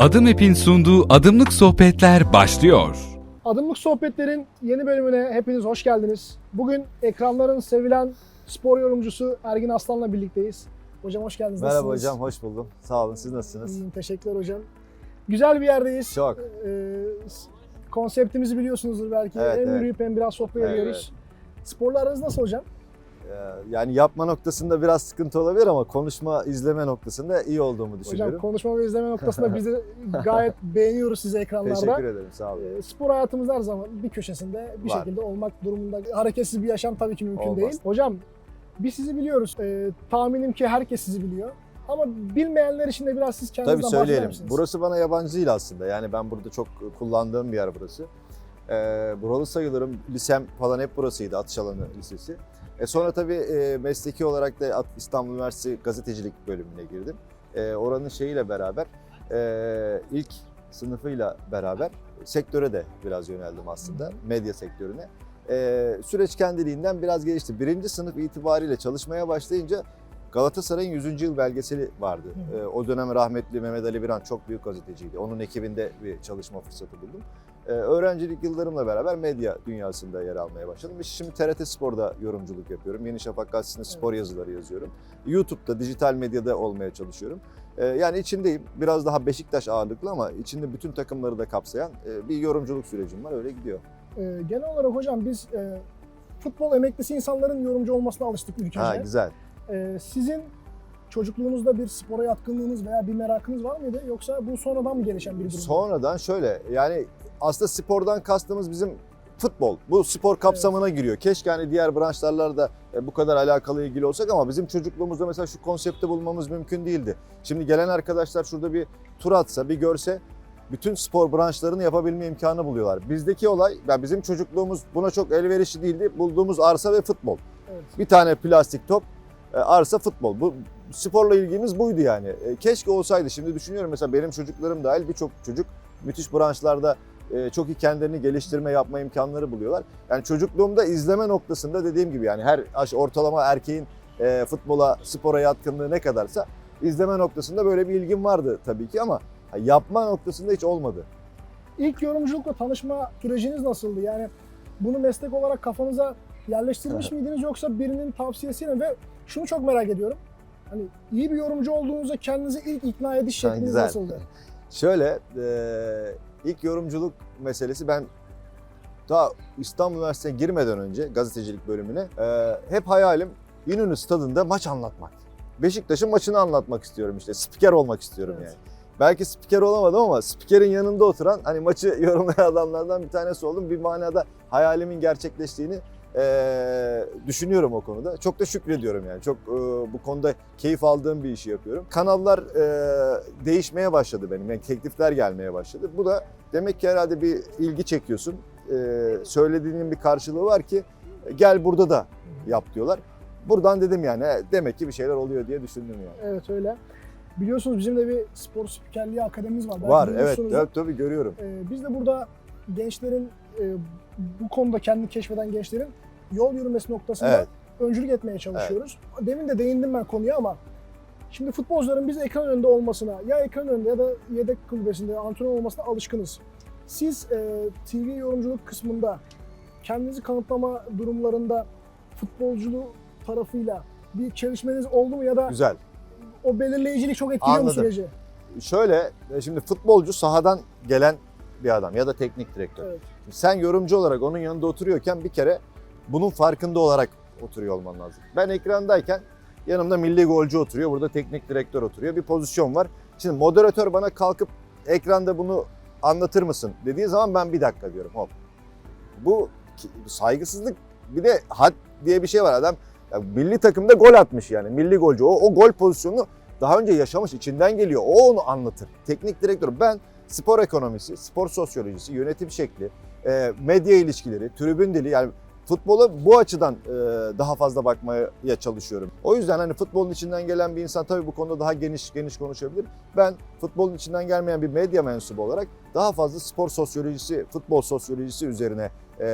Adım App'in sunduğu Adımlık Sohbetler başlıyor. Adımlık Sohbetler'in yeni bölümüne hepiniz hoş geldiniz. Bugün ekranların sevilen spor yorumcusu Ergin Aslan'la birlikteyiz. Hocam hoş geldiniz. Merhaba Nasılsınız? hocam, hoş buldum. Sağ olun, siz nasılsınız? İyiyim, teşekkürler hocam. Güzel bir yerdeyiz. Çok. Ee, konseptimizi biliyorsunuzdur belki. Evet, hem evet. yürüyüp hem biraz sohbet Evet, ediyoruz. Sporla aranız nasıl hocam? Ee, Yani yapma noktasında biraz sıkıntı olabilir ama konuşma, izleme noktasında iyi olduğumu Hocam düşünüyorum. konuşma ve izleme noktasında biz de gayet beğeniyoruz sizi ekranlarda. Teşekkür ederim, sağ olun. Ee, Spor hayatımızda her zaman bir köşesinde bir Var. şekilde olmak durumunda. Hareketsiz bir yaşam tabii ki mümkün Olmaz. değil. Hocam biz sizi biliyoruz. Ee, tahminim ki herkes sizi biliyor. Ama bilmeyenler için de biraz siz kendinizden Tabii söyleyelim. Burası bana yabancı değil aslında. Yani ben burada çok kullandığım bir yer burası. Ee, buralı sayılırım. Lisem falan hep burasıydı, Atış Alanı Lisesi. E sonra tabii e, mesleki olarak da İstanbul Üniversitesi gazetecilik bölümüne girdim. E, oranın şeyiyle beraber, e, ilk sınıfıyla beraber sektöre de biraz yöneldim aslında, medya sektörüne. E, süreç kendiliğinden biraz gelişti. Birinci sınıf itibariyle çalışmaya başlayınca Galatasaray'ın 100. yıl belgeseli vardı. Hı. E, o dönem rahmetli Mehmet Ali Biran çok büyük gazeteciydi. Onun ekibinde bir çalışma fırsatı buldum. Ee, öğrencilik yıllarımla beraber medya dünyasında yer almaya başladım. Şimdi TRT Spor'da yorumculuk yapıyorum. Yeni Şafak Gazetesi'nde spor yazıları yazıyorum. YouTube'da, dijital medyada olmaya çalışıyorum. Ee, yani içindeyim. Biraz daha Beşiktaş ağırlıklı ama içinde bütün takımları da kapsayan e, bir yorumculuk sürecim var. Öyle gidiyor. Ee, genel olarak hocam biz e, futbol emeklisi insanların yorumcu olmasına alıştık ilk Ha güzel. Ee, sizin çocukluğunuzda bir spora yatkınlığınız veya bir merakınız var mıydı? Yoksa bu sonradan mı gelişen bir durum? Sonradan şöyle yani aslında spordan kastımız bizim futbol. Bu spor kapsamına giriyor. Keşke hani diğer branşlarla da e, bu kadar alakalı ilgili olsak ama bizim çocukluğumuzda mesela şu konsepti bulmamız mümkün değildi. Şimdi gelen arkadaşlar şurada bir tur atsa, bir görse bütün spor branşlarını yapabilme imkanı buluyorlar. Bizdeki olay, yani bizim çocukluğumuz buna çok elverişli değildi. Bulduğumuz arsa ve futbol. Evet. Bir tane plastik top, arsa futbol. Bu sporla ilgimiz buydu yani. E, Keşke olsaydı. Şimdi düşünüyorum mesela benim çocuklarım dahil birçok çocuk müthiş branşlarda e, çok iyi kendilerini geliştirme yapma imkanları buluyorlar. Yani çocukluğumda izleme noktasında dediğim gibi yani her ortalama erkeğin e, futbola, spora yatkınlığı ne kadarsa izleme noktasında böyle bir ilgim vardı tabii ki ama yapma noktasında hiç olmadı. İlk yorumculukla tanışma süreciniz nasıldı? Yani bunu meslek olarak kafanıza yerleştirmiş miydiniz yoksa birinin tavsiyesiyle ve şunu çok merak ediyorum. Hani iyi bir yorumcu olduğunuzda kendinizi ilk ikna ediş şekliniz güzel. nasıldı? Şöyle e, ilk yorumculuk meselesi ben daha İstanbul Üniversitesi'ne girmeden önce gazetecilik bölümüne e, hep hayalim İnönü stadında maç anlatmak. Beşiktaş'ın maçını anlatmak istiyorum işte. Spiker olmak istiyorum Evet. yani. Belki spiker olamadım ama spikerin yanında oturan hani maçı yorumlayan adamlardan bir tanesi oldum. Bir manada hayalimin gerçekleştiğini e, düşünüyorum o konuda. Çok da şükrediyorum yani. Çok e, bu konuda keyif aldığım bir işi yapıyorum. Kanallar e, değişmeye başladı benim. Yani teklifler gelmeye başladı. Bu da demek ki herhalde bir ilgi çekiyorsun. E, söylediğinin bir karşılığı var ki e, gel burada da yap diyorlar. Buradan dedim yani e, demek ki bir şeyler oluyor diye düşündüm yani. Evet öyle. Biliyorsunuz bizim de bir spor spikerliği akademimiz var. Belki Var evet, evet tabii görüyorum. Ee, biz de burada gençlerin e, bu konuda kendini keşfeden gençlerin yol yürümesi noktasında Evet. öncülük etmeye çalışıyoruz. Demin de değindim ben konuya ama şimdi futbolcuların biz ekran önünde olmasına ya ekran önünde ya da yedek kulübesinde antrenör olmasına alışkınız. Siz e, TV yorumculuk kısmında kendinizi kanıtlama durumlarında futbolculuğu tarafıyla bir çelişmeniz oldu mu ya da Güzel. o belirleyicilik çok etkiliyor mu Anladım. süreci? Şöyle e, şimdi futbolcu sahadan gelen bir adam ya da teknik direktör. Evet. Şimdi sen yorumcu olarak onun yanında oturuyorken bir kere bunun farkında olarak oturuyor olman lazım. Ben ekrandayken yanımda milli golcü oturuyor, burada teknik direktör oturuyor. Bir pozisyon var. Şimdi moderatör bana kalkıp ekranda bunu anlatır mısın dediği zaman ben bir dakika diyorum hop. Bu saygısızlık bir de had diye bir şey var adam. ya milli takımda gol atmış yani milli golcü. O, o gol pozisyonunu daha önce yaşamış, içinden geliyor. O onu anlatır. Teknik direktör. Ben spor ekonomisi, spor sosyolojisi, yönetim şekli, e, medya ilişkileri, tribün dili yani futbola bu açıdan e, daha fazla bakmaya çalışıyorum. O yüzden hani futbolun içinden gelen bir insan tabii bu konuda daha geniş geniş konuşabilir. Ben futbolun içinden gelmeyen bir medya mensubu olarak daha fazla spor sosyolojisi, futbol sosyolojisi üzerine, e,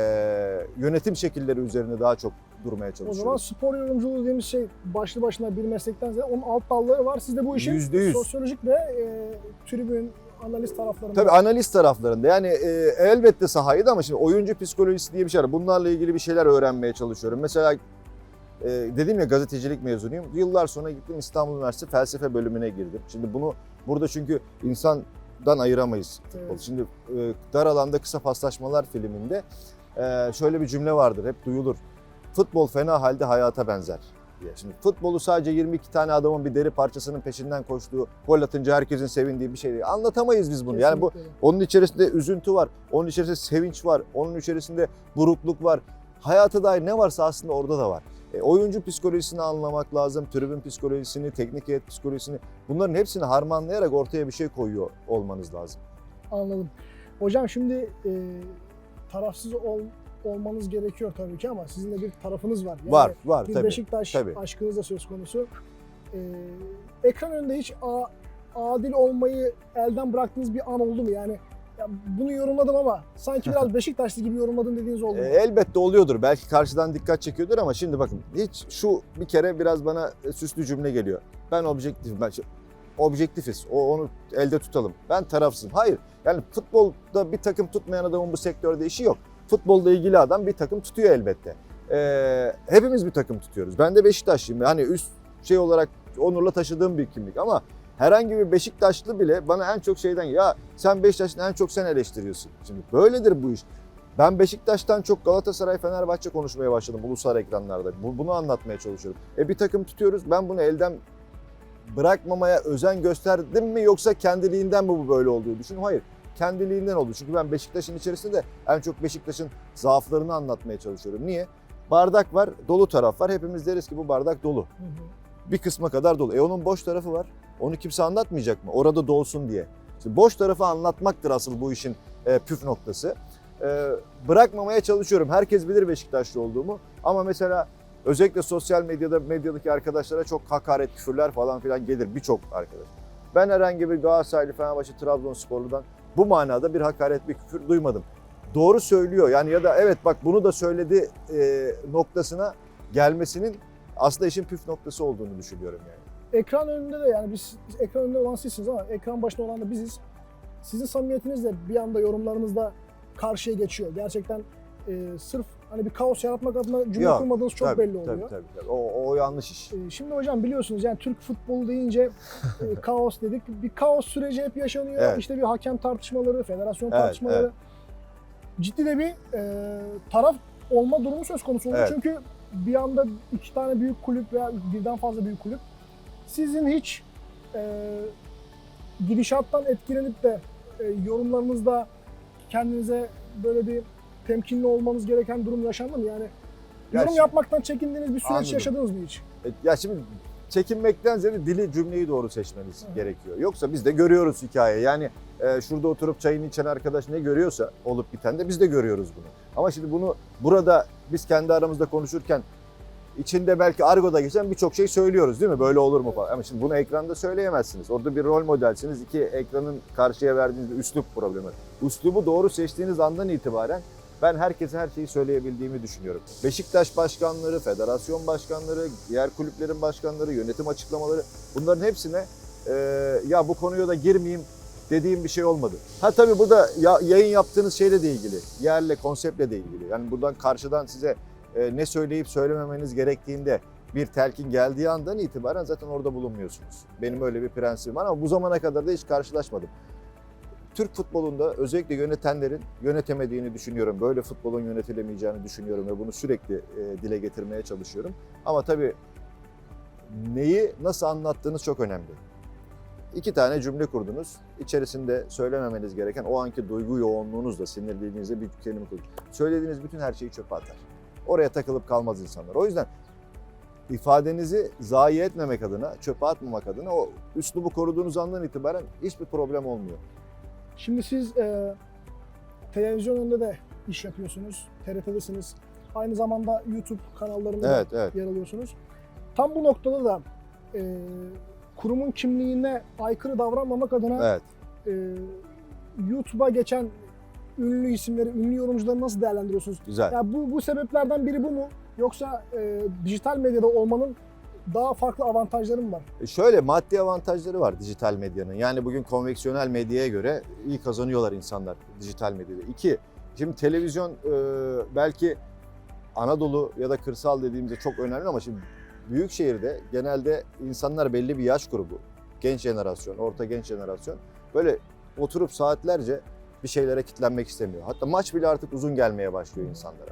yönetim şekilleri üzerine daha çok durmaya O çalışıyorum. zaman spor yorumculuğu dediğimiz şey başlı başına bir meslekten ziyade onun alt dalları var. Siz de bu işin Yüzde yüz. sosyolojik ve e, tribün analiz taraflarında. Tabii analiz taraflarında yani e, elbette sahayı da ama şimdi oyuncu psikolojisi diye bir şey var. Bunlarla ilgili bir şeyler öğrenmeye çalışıyorum. Mesela e, dedim ya gazetecilik mezunuyum. Yıllar sonra gittim İstanbul Üniversitesi felsefe bölümüne girdim. Şimdi bunu burada çünkü insandan ayıramayız futbol. Evet. Şimdi e, Dar Alanda Kısa Paslaşmalar filminde e, şöyle bir cümle vardır hep duyulur. Futbol fena halde hayata benzer diye. Şimdi futbolu sadece 22 tane adamın bir deri parçasının peşinden koştuğu, gol atınca herkesin sevindiği bir şey değil. Anlatamayız biz bunu. Yani bu Kesinlikle. onun içerisinde üzüntü var, onun içerisinde sevinç var, onun içerisinde burukluk var. Hayata dair ne varsa aslında orada da var. E, oyuncu psikolojisini anlamak lazım, tribün psikolojisini, teknik heyet psikolojisini bunların hepsini harmanlayarak ortaya bir şey koyuyor olmanız lazım. Anladım. Hocam şimdi e, tarafsız ol, olmanız gerekiyor tabii ki ama sizin de bir tarafınız var. Yani var, var bir tabii. Beşiktaş tabii. aşkınız da söz konusu. E, ekran önünde hiç a- adil olmayı elden bıraktığınız bir an oldu mu? Yani ya bunu yorumladım ama sanki biraz Beşiktaşlı gibi yorumladım dediğiniz oldu E, mu? elbette oluyordur. Belki karşıdan dikkat çekiyordur ama şimdi bakın hiç şu bir kere biraz bana süslü cümle geliyor. Ben objektifim. Ben objektifiz. O onu elde tutalım. Ben tarafsızım. Hayır. Yani futbolda bir takım tutmayan adamın bu sektörde işi yok. Futbolda ilgili adam bir takım tutuyor elbette. E, hepimiz bir takım tutuyoruz. Ben de Beşiktaşlıyım. Hani üst şey olarak onurla taşıdığım bir kimlik ama herhangi bir Beşiktaşlı bile bana en çok şeyden ya sen Beşiktaş'ın en çok sen eleştiriyorsun. Şimdi böyledir bu iş. Ben Beşiktaş'tan çok Galatasaray, Fenerbahçe konuşmaya başladım ulusal ekranlarda. Bu- Bunu anlatmaya çalışıyorum. E bir takım tutuyoruz. Ben bunu elden bırakmamaya özen gösterdim mi yoksa kendiliğinden mi bu böyle olduğu düşünüyorum. Hayır. Kendiliğinden oldu. Çünkü ben Beşiktaş'ın içerisinde en çok Beşiktaş'ın zaaflarını anlatmaya çalışıyorum. Niye? Bardak var, dolu taraf var. Hepimiz deriz ki bu bardak dolu. Hı hı. Bir kısma kadar dolu. E onun boş tarafı var. Onu kimse anlatmayacak mı? Orada dolsun diye. İşte boş tarafı anlatmaktır asıl bu işin e, püf noktası. E, bırakmamaya çalışıyorum. Herkes bilir Beşiktaşlı olduğumu. Ama mesela özellikle sosyal medyada medyadaki arkadaşlara çok hakaret, küfürler falan filan gelir birçok arkadaş. Ben herhangi bir Galatasaraylı, Fenerbahçe, Trabzonsporlu'dan bu manada bir hakaret, bir küfür duymadım. Doğru söylüyor. Yani ya da evet bak bunu da söyledi e, noktasına gelmesinin aslında işin püf noktası olduğunu düşünüyorum yani. Ekran önünde de yani biz ekran önünde olan sizsiniz ama ekran başında olan da biziz. Sizin samimiyetiniz de bir anda yorumlarınızda karşıya geçiyor. Gerçekten e, sırf hani bir kaos yaratmak adına cümle Yok, kurmadığınız çok Tabii, belli oluyor. Tabii tabii. tabii. O, o yanlış iş. E, Şimdi hocam biliyorsunuz yani Türk futbolu deyince e, kaos dedik. Bir kaos süreci hep yaşanıyor. Evet. İşte bir hakem tartışmaları, federasyon Evet, tartışmaları. evet. Ciddi de bir e, taraf olma durumu söz konusu oluyor. Evet. Çünkü bir anda iki tane büyük kulüp veya birden fazla büyük kulüp sizin hiç e, gidişattan etkilenip de e, yorumlarınızda kendinize böyle bir temkinli olmanız gereken durum yaşandı mı? Yani Ya yorum şimdi- yapmaktan çekindiğiniz bir süreç Anladım. yaşadınız mı hiç? E, Ya şimdi çekinmekten ziyade dili cümleyi doğru seçmeniz Hı. gerekiyor. Yoksa biz de görüyoruz hikaye. Yani e, şurada oturup çayını içen arkadaş ne görüyorsa olup biten de biz de görüyoruz bunu. Ama şimdi bunu burada biz kendi aramızda konuşurken içinde belki argoda geçen birçok şey söylüyoruz değil mi? Böyle olur mu falan. Ama şimdi bunu ekranda söyleyemezsiniz. Orada bir rol modelsiniz. İki ekranın karşıya verdiğiniz üslup problemi. Üslubu doğru seçtiğiniz andan itibaren ben herkese her şeyi söyleyebildiğimi düşünüyorum. Beşiktaş başkanları, federasyon başkanları, diğer kulüplerin başkanları, yönetim açıklamaları bunların hepsine e, ya bu konuya da girmeyeyim dediğim bir şey olmadı. Ha tabii bu da ya, yayın yaptığınız şeyle de ilgili, yerle, konseptle de ilgili. Yani buradan karşıdan size e, ne söyleyip söylememeniz gerektiğinde bir telkin geldiği andan itibaren zaten orada bulunmuyorsunuz. Benim öyle bir prensibim var ama bu zamana kadar da hiç karşılaşmadım. Türk futbolunda özellikle yönetenlerin yönetemediğini düşünüyorum. Böyle futbolun yönetilemeyeceğini düşünüyorum ve bunu sürekli e, dile getirmeye çalışıyorum. Ama tabii neyi nasıl anlattığınız çok önemli. İki tane cümle kurdunuz. İçerisinde söylememeniz gereken o anki duygu yoğunluğunuzla sinirliliğinizle bir kelime kurdunuz. Söylediğiniz bütün her şeyi çöpe atar. Oraya takılıp kalmaz insanlar. O yüzden ifadenizi zayi etmemek adına, çöpe atmamak adına o üslubu koruduğunuz andan itibaren hiçbir problem olmuyor. Şimdi siz e, televizyon önünde de iş yapıyorsunuz. TRT'desiniz. Aynı zamanda YouTube kanallarında da Evet, evet. yer alıyorsunuz. Tam bu noktada da e, kurumun kimliğine aykırı davranmamak adına Evet. e, YouTube'a geçen ünlü isimleri, ünlü yorumcuları nasıl değerlendiriyorsunuz? Güzel. Ya bu bu sebeplerden biri bu mu? Yoksa e, dijital medyada olmanın daha farklı avantajları mı var? E Şöyle maddi avantajları var dijital medyanın. Yani bugün konveksiyonel medyaya göre iyi kazanıyorlar insanlar dijital medyada. İki, şimdi televizyon e, belki Anadolu ya da kırsal dediğimizde çok önemli ama şimdi büyük şehirde genelde insanlar belli bir yaş grubu. Genç jenerasyon, orta genç jenerasyon böyle oturup saatlerce bir şeylere kitlenmek istemiyor. Hatta maç bile artık uzun gelmeye başlıyor insanlara.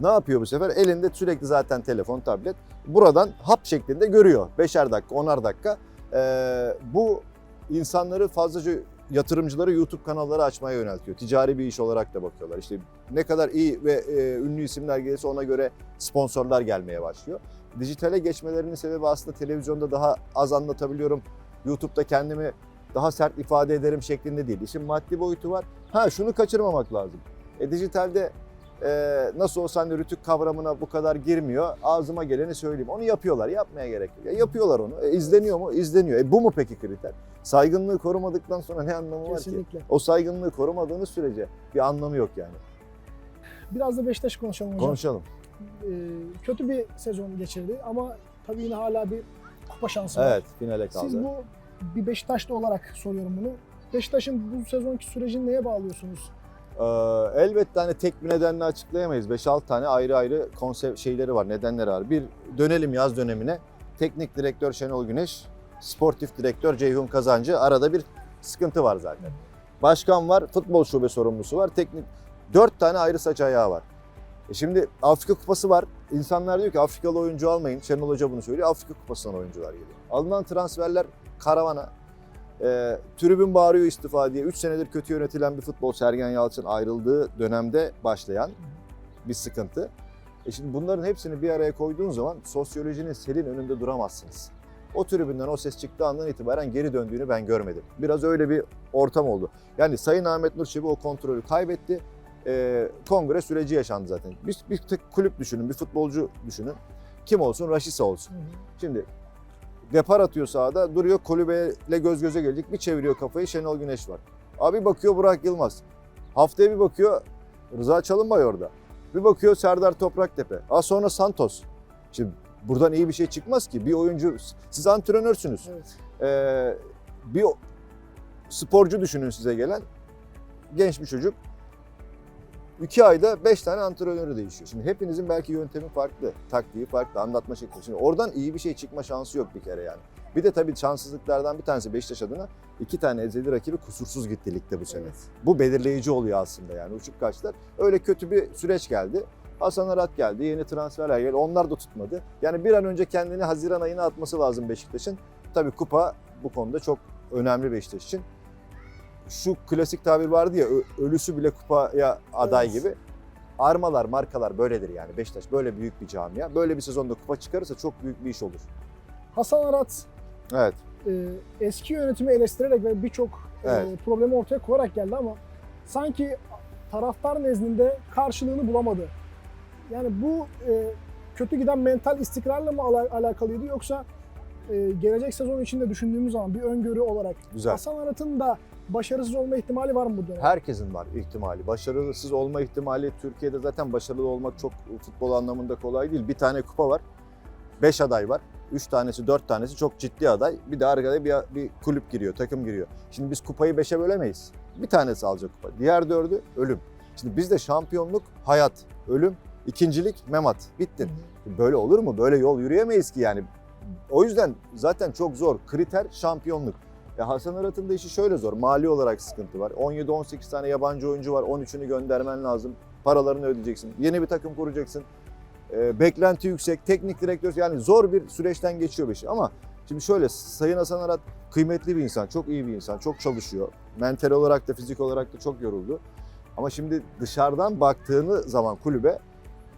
Ne yapıyor bu sefer? Elinde sürekli zaten telefon, tablet. Buradan hap şeklinde görüyor. Beşer dakika, onar dakika. Ee, bu insanları fazlaca yatırımcıları YouTube kanalları açmaya yöneltiyor. Ticari bir iş olarak da bakıyorlar. İşte ne kadar iyi ve e, ünlü isimler gelirse ona göre sponsorlar gelmeye başlıyor. Dijitale geçmelerinin sebebi aslında televizyonda daha az anlatabiliyorum. YouTube'da kendimi daha sert ifade ederim şeklinde değil. İşin maddi boyutu var. Ha şunu kaçırmamak lazım. E, dijitalde e, nasıl olsa hani rütük kavramına bu kadar girmiyor. Ağzıma geleni söyleyeyim. Onu yapıyorlar. Yapmaya gerek yok. Ya yapıyorlar onu. E, izleniyor mu? İzleniyor. E, bu mu peki kriter? Saygınlığı korumadıktan sonra ne anlamı var ki? Kesinlikle. O saygınlığı korumadığınız sürece bir anlamı yok yani. Biraz da Beşiktaş konuşalım hocam. Konuşalım. Ee, kötü bir sezon geçirdi ama tabii yine hala bir kupa şansı var. Evet, finale kaldı. Siz bu bir Beşiktaşlı olarak soruyorum bunu. Beşiktaş'ın bu sezonki sürecini neye bağlıyorsunuz? Ee, elbette hani tek bir nedenle açıklayamayız. 5-6 tane ayrı ayrı konsept şeyleri var, nedenleri var. Bir dönelim yaz dönemine. Teknik direktör Şenol Güneş, sportif direktör Ceyhun Kazancı. Arada bir sıkıntı var zaten. Başkan var, futbol şube sorumlusu var. Teknik dört tane ayrı saç ayağı var. E şimdi Afrika Kupası var. İnsanlar diyor ki Afrikalı oyuncu almayın. Şenol Hoca bunu söylüyor. Afrika Kupası'ndan oyuncular geliyor. Alınan transferler karavana. E, tribün bağırıyor istifa diye. 3 senedir kötü yönetilen bir futbol Sergen Yalçın ayrıldığı dönemde başlayan bir sıkıntı. E şimdi bunların hepsini bir araya koyduğun zaman sosyolojinin selin önünde duramazsınız. O tribünden o ses çıktığı andan itibaren geri döndüğünü ben görmedim. Biraz öyle bir ortam oldu. Yani Sayın Ahmet Nur Çebi o kontrolü kaybetti. E, kongre süreci yaşandı zaten. Bir, bir tek kulüp düşünün, bir futbolcu düşünün. Kim olsun? Raşisa olsun. Şimdi depar atıyor sahada, duruyor kulübeyle göz göze gelecek. Bir çeviriyor kafayı Şenol Güneş var. Abi bakıyor Burak Yılmaz. Haftaya bir bakıyor Rıza Çalınbay orada. Bir bakıyor Serdar Topraktepe. Az sonra Santos. Şimdi buradan iyi bir şey çıkmaz ki. Bir oyuncu, siz antrenörsünüz. Evet. Ee, bir sporcu düşünün size gelen. Genç bir çocuk. İki ayda beş tane antrenörü değişiyor. Şimdi hepinizin belki yöntemi farklı, taktiği farklı, anlatma şekli. Şimdi oradan iyi bir şey çıkma şansı yok bir kere yani. Bir de tabii şanssızlıklardan bir tanesi Beşiktaş adına iki tane ezeli rakibi kusursuz gitti ligde bu sene. Evet. Bu belirleyici oluyor aslında yani uçup kaçtılar. Öyle kötü bir süreç geldi. Hasan Arat geldi, yeni transferler geldi. Onlar da tutmadı. Yani bir an önce kendini Haziran ayına atması lazım Beşiktaş'ın. Tabii kupa bu konuda çok önemli Beşiktaş için. Şu klasik tabir vardı ya, ölüsü bile kupaya aday Evet. gibi. Armalar, markalar böyledir yani. Beşiktaş böyle büyük bir camia. Böyle bir sezonda kupa çıkarırsa çok büyük bir iş olur. Hasan Arat Evet. e, eski yönetimi eleştirerek ve birçok e, Evet. problemi ortaya koyarak geldi ama sanki taraftar nezdinde karşılığını bulamadı. Yani bu e, kötü giden mental istikrarla mı ala- alakalıydı yoksa e, gelecek sezon içinde düşündüğümüz zaman bir öngörü olarak Güzel. Hasan Arat'ın da başarısız olma ihtimali var mı bu dönem? Herkesin var ihtimali. Başarısız olma ihtimali Türkiye'de zaten başarılı olmak çok futbol anlamında kolay değil. Bir tane kupa var. Beş aday var. Üç tanesi, dört tanesi çok ciddi aday. Bir de arkada bir, bir kulüp giriyor, takım giriyor. Şimdi biz kupayı beşe bölemeyiz. Bir tanesi alacak kupa. Diğer dördü ölüm. Şimdi bizde şampiyonluk hayat, ölüm, ikincilik memat. Bittin. Böyle olur mu? Böyle yol yürüyemeyiz ki yani. O yüzden zaten çok zor. Kriter şampiyonluk. Ya Hasan Arat'ın da işi şöyle zor. Mali olarak sıkıntı var. 17-18 tane yabancı oyuncu var. 13'ünü göndermen lazım. Paralarını ödeyeceksin. Yeni bir takım kuracaksın. Ee, beklenti yüksek. Teknik direktör yani zor bir süreçten geçiyor bir şey. Ama şimdi şöyle Sayın Hasan Arat kıymetli bir insan. Çok iyi bir insan. Çok çalışıyor. Mental olarak da fizik olarak da çok yoruldu. Ama şimdi dışarıdan baktığını zaman kulübe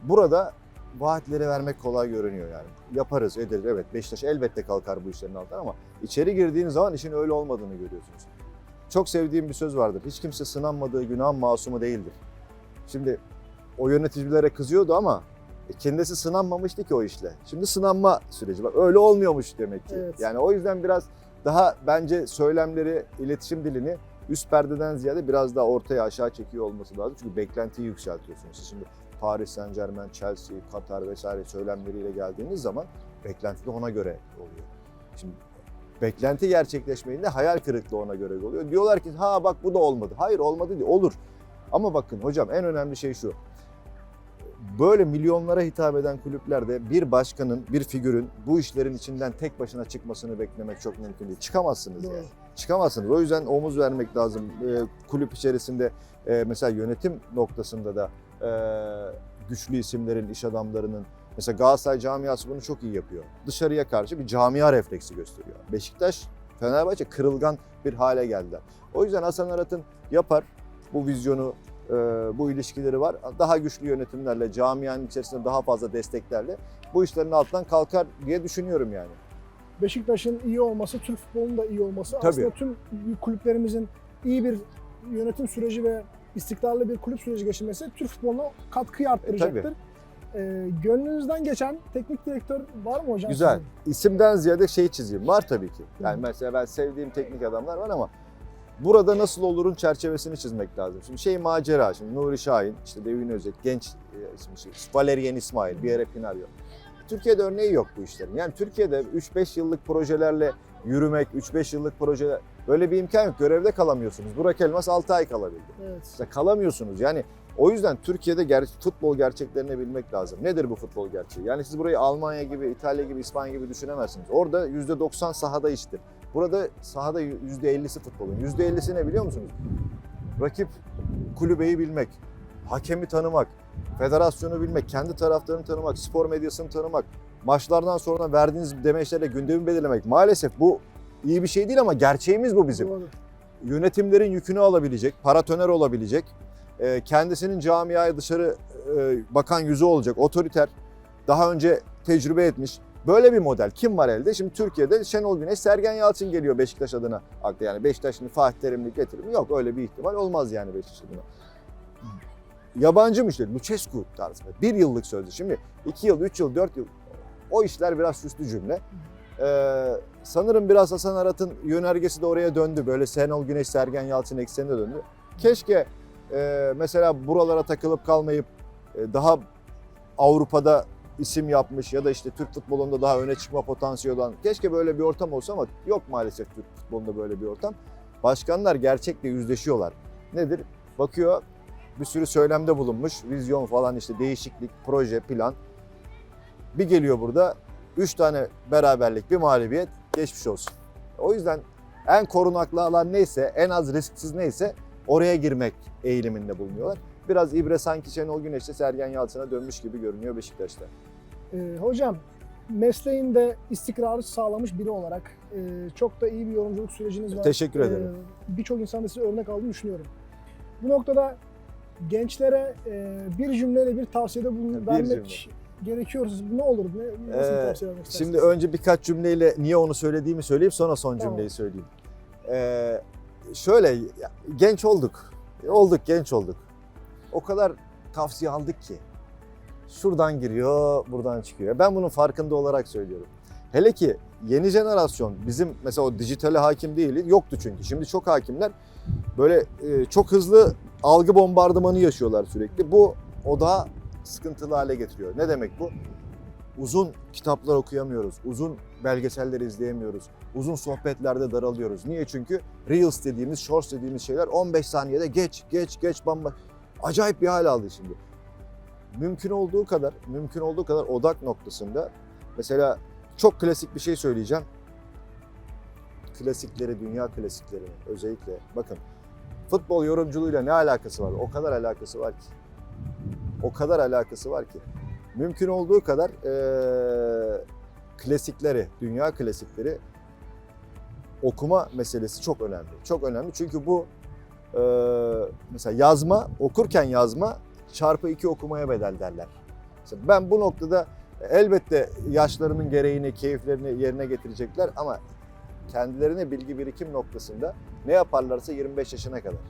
burada vaatleri vermek kolay görünüyor yani. Yaparız, ederiz. Evet Beşiktaş elbette kalkar bu işlerin altından ama içeri girdiğin zaman işin öyle olmadığını görüyorsunuz. Çok sevdiğim bir söz vardır. Hiç kimse sınanmadığı günahın masumu değildir. Şimdi o yöneticilere kızıyordu ama e, kendisi sınanmamıştı ki o işle. Şimdi sınanma süreci var. Öyle olmuyormuş demek ki. Evet. Yani o yüzden biraz daha bence söylemleri, iletişim dilini üst perdeden ziyade biraz daha ortaya aşağı çekiyor olması lazım. Çünkü beklentiyi yükseltiyorsunuz. Şimdi Paris Saint Germain, Chelsea, Katar vesaire söylemleriyle geldiğiniz zaman Beklenti de ona göre oluyor. Şimdi beklenti gerçekleşmeyince hayal kırıklığı ona göre oluyor. Diyorlar ki ha bak bu da olmadı. Hayır olmadı değil. Olur. Ama bakın hocam en önemli şey şu. Böyle milyonlara hitap eden kulüplerde bir başkanın, bir figürün bu işlerin içinden tek başına çıkmasını beklemek çok mümkün değil. Çıkamazsınız yani. Çıkamazsınız. O yüzden omuz vermek lazım. Ee, kulüp içerisinde e, mesela yönetim noktasında da güçlü isimlerin, iş adamlarının mesela Galatasaray camiası bunu çok iyi yapıyor. Dışarıya karşı bir camia refleksi gösteriyor. Beşiktaş, Fenerbahçe kırılgan bir hale geldiler. O yüzden Hasan Arat'ın yapar bu vizyonu, e, bu ilişkileri var. Daha güçlü yönetimlerle, camianın içerisinde daha fazla desteklerle bu işlerin altından kalkar diye düşünüyorum yani. Beşiktaş'ın iyi olması, Türk futbolunun da iyi olması Tabii. aslında tüm kulüplerimizin iyi bir yönetim süreci ve istikrarlı bir kulüp süreci geçirmesi Türk futboluna katkıyı arttıracaktır. Ee, gönlünüzden geçen teknik direktör var mı hocam? Güzel. sizin? İsimden ziyade şey çizeyim. Var tabii ki. Yani mesela ben sevdiğim teknik adamlar var ama burada nasıl olurun çerçevesini çizmek lazım. Şimdi şey macera. Şimdi Nuri Şahin, işte Devin Özek, genç e, ismi şey, Valerian İsmail, bir yere Pinario. Türkiye'de örneği yok bu işlerin. Yani Türkiye'de 3-5 yıllık projelerle yürümek, 3-5 yıllık projeler böyle bir imkan yok. Görevde kalamıyorsunuz. Burak Elmas 6 ay kalabildi. Evet. İşte kalamıyorsunuz. Yani o yüzden Türkiye'de ger- futbol gerçeklerini bilmek lazım. Nedir bu futbol gerçeği? Yani siz burayı Almanya gibi, İtalya gibi, İspanya gibi düşünemezsiniz. Orada %90 sahada iştir. Burada sahada %50'si futbolun. %50'si ne biliyor musunuz? Rakip kulübeyi bilmek, hakemi tanımak, federasyonu bilmek, kendi taraftarını tanımak, spor medyasını tanımak, maçlardan sonra verdiğiniz demeçlerle gündemi belirlemek. Maalesef bu iyi bir şey değil ama gerçeğimiz bu bizim Doğru. yönetimlerin yükünü alabilecek, paratoner olabilecek, e, kendisinin camiaya dışarı e, bakan yüzü olacak, otoriter, daha önce tecrübe etmiş. Böyle bir model kim var elde? Şimdi Türkiye'de Şenol Güneş, Sergen Yalçın geliyor Beşiktaş adına. Aklı yani Beşiktaş şimdi Fatih Terim'lik getirir mi? Yok öyle bir ihtimal olmaz yani Beşiktaş adına. Yabancı müşteri, Lucescu tarzında. Bir yıllık sözlü. Şimdi iki yıl, üç yıl, dört yıl o işler biraz süslü cümle. Ee, sanırım biraz Hasan Arat'ın yönergesi de oraya döndü. Böyle Şenol Güneş, Sergen Yalçın eksenine döndü. Keşke e, mesela buralara takılıp kalmayıp e, daha Avrupa'da isim yapmış ya da işte Türk futbolunda daha öne çıkma potansiyeli olan keşke böyle bir ortam olsa ama yok maalesef Türk futbolunda böyle bir ortam. Başkanlar gerçekle yüzleşiyorlar. Nedir? Bakıyor bir sürü söylemde bulunmuş. Vizyon falan işte değişiklik, proje, plan. Bir geliyor burada 3 tane beraberlik, bir mağlubiyet geçmiş olsun. O yüzden en korunaklı alan neyse, en az risksiz neyse oraya girmek eğiliminde bulunuyorlar. Biraz ibre sanki Şenol Güneş'te Sergen Yalçın'a dönmüş gibi görünüyor Beşiktaş'ta. Ee, hocam mesleğinde istikrarı sağlamış biri olarak e, çok da iyi bir yorumculuk süreciniz var. Teşekkür ederim. Ee, Birçok insan da size örnek aldığını düşünüyorum. Bu noktada gençlere e, bir cümleyle bir tavsiyede bulun, vermek gerekiyor. Ne olur? Ne, nasıl Ee, tavsiye vermek Şimdi önce birkaç cümleyle niye onu söylediğimi söyleyip sonra son Tamam. cümleyi söyleyeyim. Ee, şöyle genç olduk. Olduk genç olduk. O kadar tavsiye aldık ki. Şuradan giriyor, buradan çıkıyor. Ben bunun farkında olarak söylüyorum. Hele ki yeni jenerasyon bizim mesela o dijitale hakim değil yoktu çünkü. Şimdi çok hakimler böyle e, çok hızlı algı bombardımanı yaşıyorlar sürekli. Bu o daha sıkıntılı hale getiriyor. Ne demek bu? Uzun kitaplar okuyamıyoruz. Uzun belgeseller izleyemiyoruz. Uzun sohbetlerde daralıyoruz. Niye? Çünkü Reels dediğimiz, Shorts dediğimiz şeyler 15 saniyede geç, geç, geç bamba. Acayip bir hal aldı şimdi. Mümkün olduğu kadar, mümkün olduğu kadar odak noktasında mesela çok klasik bir şey söyleyeceğim. Klasikleri, dünya klasiklerini özellikle bakın futbol yorumculuğuyla ne alakası var? O kadar alakası var ki. O kadar alakası var ki. Mümkün olduğu kadar eee, klasikleri, dünya klasikleri okuma meselesi çok önemli. Çok önemli çünkü bu eee, mesela yazma, okurken yazma çarpı iki okumaya bedel derler. Mesela ben bu noktada elbette yaşlarının gereğini, keyiflerini yerine getirecekler ama kendilerine bilgi birikim noktasında ne yaparlarsa 25 yaşına kadar.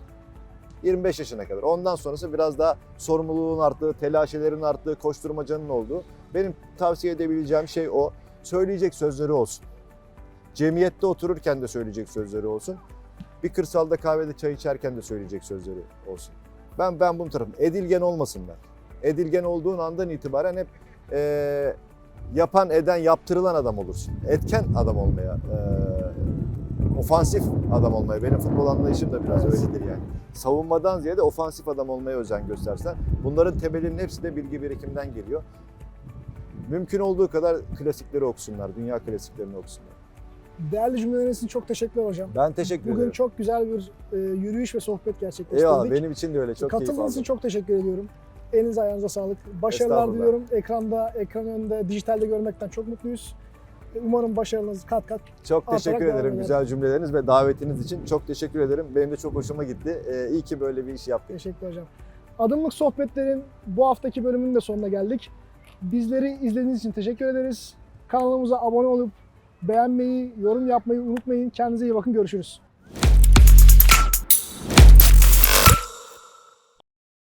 25 yaşına kadar. Ondan sonrası biraz daha sorumluluğun arttığı, telaşelerin arttığı, koşturmacanın olduğu. Benim tavsiye edebileceğim şey o. Söyleyecek sözleri olsun. Cemiyette otururken de söyleyecek sözleri olsun. Bir kırsalda kahvede çay içerken de söyleyecek sözleri olsun. Ben ben bunu tarafım. Edilgen olmasınlar. Edilgen olduğun andan itibaren hep eee, yapan, eden, yaptırılan adam olursun. Etken adam olmaya, e, ofansif adam olmaya. Benim futbol anlayışım da biraz Evet. öyledir yani. Savunmadan ziyade ofansif adam olmaya özen göstersen. Bunların temelinin hepsi de bilgi birikiminden geliyor. Mümkün olduğu kadar klasikleri okusunlar, dünya klasiklerini okusunlar. Değerli cümleleriniz için çok teşekkürler hocam. Ben teşekkür Bugün ederim. çok güzel bir e, yürüyüş ve sohbet gerçekleştirdik. Eyvallah benim için de öyle çok keyif Katıldığınız için aldım. çok teşekkür ediyorum. Elinize ayağınıza sağlık. Başarılar diliyorum. Ekranda, ekran önünde, dijitalde görmekten çok mutluyuz. Umarım başarılarınız kat kat. Çok teşekkür ederim eder. güzel cümleleriniz ve davetiniz için. Çok teşekkür ederim. Benim de çok hoşuma gitti. Ee, iyi ki böyle bir iş yaptık. Teşekkür hocam. Adımlık sohbetlerin bu haftaki bölümünün de sonuna geldik. Bizleri izlediğiniz için teşekkür ederiz. Kanalımıza abone olup beğenmeyi, yorum yapmayı unutmayın. Kendinize iyi bakın. Görüşürüz.